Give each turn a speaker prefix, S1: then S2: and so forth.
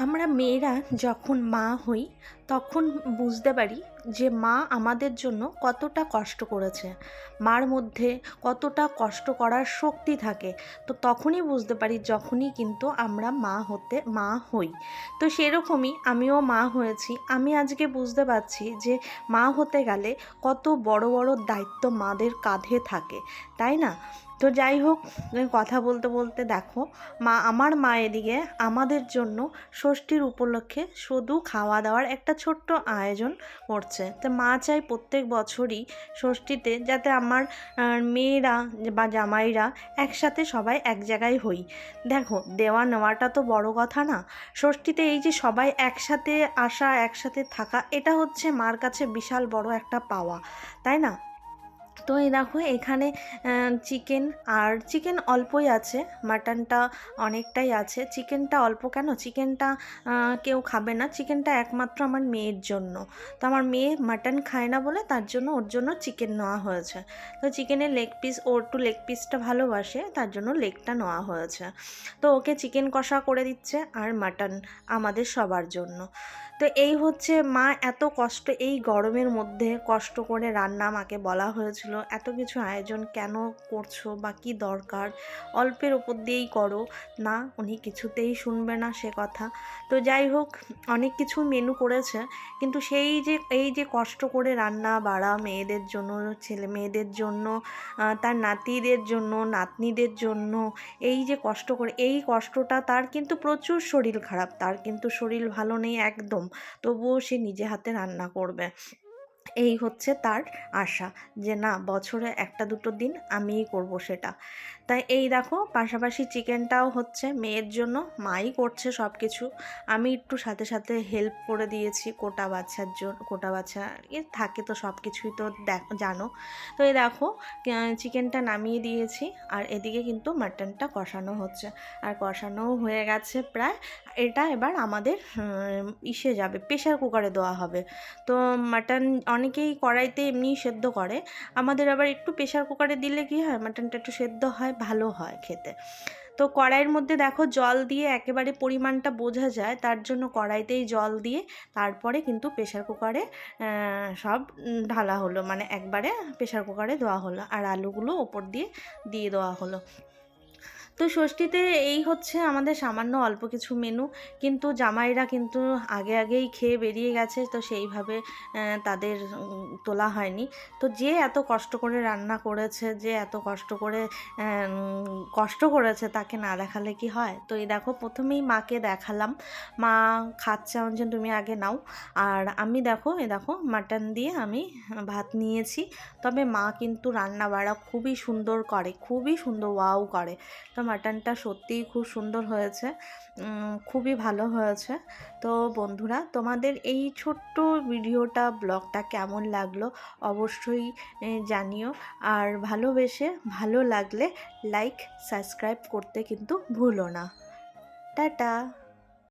S1: আমরা মেয়েরা যখন মা হই তখন বুঝতে পারি যে মা আমাদের জন্য কতটা কষ্ট করেছে। মার মধ্যে কতটা কষ্ট করার শক্তি থাকে। তো তখনই বুঝতে পারি যখনই কিন্তু আমরা মা হতে, মা হই। তো সেরকমই আমিও মা হয়েছি। আমি আজকে বুঝতে পারছি যে মা হতে গেলে কত বড় বড় দায়িত্ব মাদের কাঁধে থাকে। তাই না? তো যাই হোক, কথা বলতে বলতে দেখো, মা, আমার মা এদিকে আমাদের জন্য ষষ্ঠীর উপলক্ষে শুধু খাওয়া দাওয়ার একটা ছোট্ট আয়োজন করছে। তো মা চাই প্রত্যেক বছরই ষষ্ঠীতে যাতে আমার মেয়েরা বা জামাইরা একসাথে সবাই এক জায়গায় হই। দেখো, দেওয়া নেওয়াটা তো বড় কথা না। ষষ্ঠীতে এই যে সবাই একসাথে আসা, একসাথে থাকা, এটা হচ্ছে মার কাছে বিশাল বড় একটা পাওয়া, তাই না? তো এই দেখো এখানে চিকেন আর চিকেন অল্পই আছে মাটনটা অনেকটাই আছে। চিকেনটা অল্প কেন? চিকেনটা কেউ খাবে না। চিকেনটা একমাত্র আমার মেয়ের জন্য। তো আমার মেয়ে মাটন খায় না বলে তার জন্য ওর জন্য চিকেন নেওয়া হয়েছে। তো চিকেনের লেগ পিস ওর একটু লেগ পিসটা ভালোবাসে, তার জন্য লেগটা নেওয়া হয়েছে। তো ওকে চিকেন কষা করে দিচ্ছে আর মাটন আমাদের সবার জন্য। তো এই হচ্ছে মা এত কষ্ট, এই গরমের মধ্যে কষ্ট করে রান্না মাকে বলা হয়েছিল। এত কিছু আয়োজন কেন করছ বা কী দরকার? অল্পের ওপর দিয়েই করো। না, উনি কিছুতেই শুনবে না সে কথা। তো যাই হোক, অনেক কিছু মেনু করেছে, কিন্তু সেই যে, এই যে কষ্ট করে রান্না বাড়া মেয়েদের জন্য, ছেলে মেয়েদের জন্য তার নাতিদের জন্য, নাতনিদের জন্য, এই যে কষ্ট করে, এই কষ্টটা তার কিন্তু প্রচুর শরীর খারাপ। তার কিন্তু শরীর ভালো নেই একদম। তবুও সে নিজে হাতে রান্না করবে। এই হচ্ছে তার আশা যে না, বছরে একটা দুটো দিন আমিই করব সেটা। তাই এই দেখো, পাশাপাশি চিকেনটাও হচ্ছে মেয়ের জন্য, মাই করছে সব কিছু আমি একটু সাথে সাথে হেল্প করে দিয়েছি কোটা বাচ্চার জন্য কোটা বাচ্চা থাকে তো সব কিছুই তো দেখ, জানো। তো এই দেখো চিকেনটা নামিয়ে দিয়েছি আর এদিকে কিন্তু মাটনটা কষানো হচ্ছে। আর কষানোও হয়ে গেছে প্রায়, এটা এবার আমাদের ইসে যাবে প্রেশার কুকারে দেওয়া হবে। তো মাটন অনেকেই কড়াইতে এমনি সেদ্ধ করে। আমাদের আবার একটু প্রেশার কুকারে দিলে কি হয়? মাটনটা একটু সেদ্ধ হয়, ভালো হয় খেতে। তো কড়াইয়ের মধ্যে দেখো জল দিয়ে একেবারে পরিমাণটা বোঝা যায়, তার জন্য কড়াইতেই জল দিয়ে তারপরে কিন্তু প্রেশার কুকারে সব ঢালা হলো। মানে একবারে প্রেশার কুকারে দেওয়া হলো। আর আলুগুলো ওপর দিয়ে দিয়ে দেওয়া হলো। তো ষষ্ঠীতে এই হচ্ছে আমাদের সামান্য অল্প কিছু মেনু কিন্তু জামাইরা কিন্তু আগে আগেই খেয়ে বেরিয়ে গেছে, তো সেইভাবে তাদের তোলা হয়নি। তো যে এত কষ্ট করে রান্না করেছে, যে এত কষ্ট করে কষ্ট করেছে তাকে না দেখালে কি হয়? তো এই দেখো, প্রথমেই মাকে দেখালাম। মা খাচ্ছে জন্য তুমি আগে নাও। আর আমি দেখো এ দেখো মাটন দিয়ে আমি ভাত নিয়েছি। তবে মা কিন্তু রান্না বাড়া খুবই সুন্দর করে, খুবই সুন্দর, ওয়াও করে। তো মাটনটা সত্যিই খুব সুন্দর হয়েছে। খুবই ভালো হয়েছে। তো বন্ধুরা, তোমাদের এই ছোট্ট ভিডিওটা, ব্লগটা কেমন লাগল অবশ্যই জানিও। আর ভালোবেসে ভালো লাগলে লাইক সাবস্ক্রাইব করতে কিন্তু ভুলো না। টাটা!